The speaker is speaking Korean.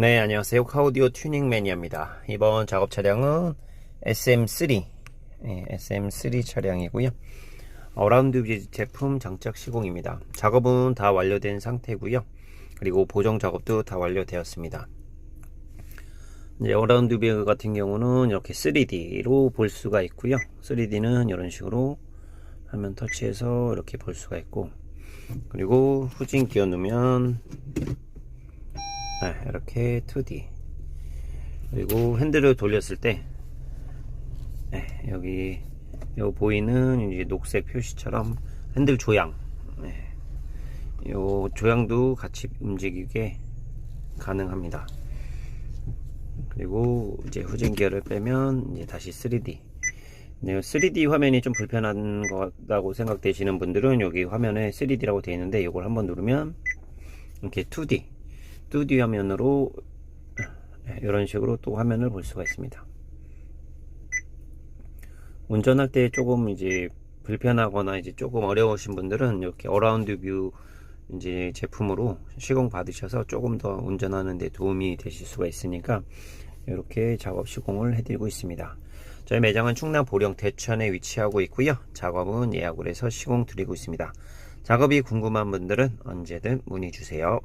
네, 안녕하세요. 카우디오 튜닝 매니아입니다. 이번 작업 차량은 SM3, 예, SM3 차량이고요. 어라운드 뷰 제품 장착 시공입니다. 작업은 다 완료된 상태고요. 그리고 보정 작업도 다 완료되었습니다. 이제 어라운드 뷰 같은 경우는 이렇게 3D로 볼 수가 있고요. 3D는 이런 식으로 화면 터치해서 이렇게 볼 수가 있고 그리고 후진 끼워 넣으면 네, 이렇게 2D 그리고 핸들을 돌렸을 때 네, 여기 요 보이는 이제 녹색 표시처럼 핸들 조향. 네, 요 조향도 같이 움직이게 가능합니다. 그리고 이제 후진 기어를 빼면 이제 다시 3D 네, 3D 화면이 좀 불편한 거라고 생각되시는 분들은 여기 화면에 3D라고 되어 있는데 이걸 한번 누르면 이렇게 2D 2D 화면으로 이런 식으로 또 화면을 볼 수가 있습니다. 운전할 때 조금 이제 불편하거나 이제 조금 어려우신 분들은 이렇게 어라운드 뷰 이제 제품으로 시공 받으셔서 조금 더 운전하는 데 도움이 되실 수가 있으니까 이렇게 작업 시공을 해드리고 있습니다. 저희 매장은 충남 보령 대천에 위치하고 있고요. 작업은 예약을 해서 시공 드리고 있습니다. 작업이 궁금한 분들은 언제든 문의 주세요.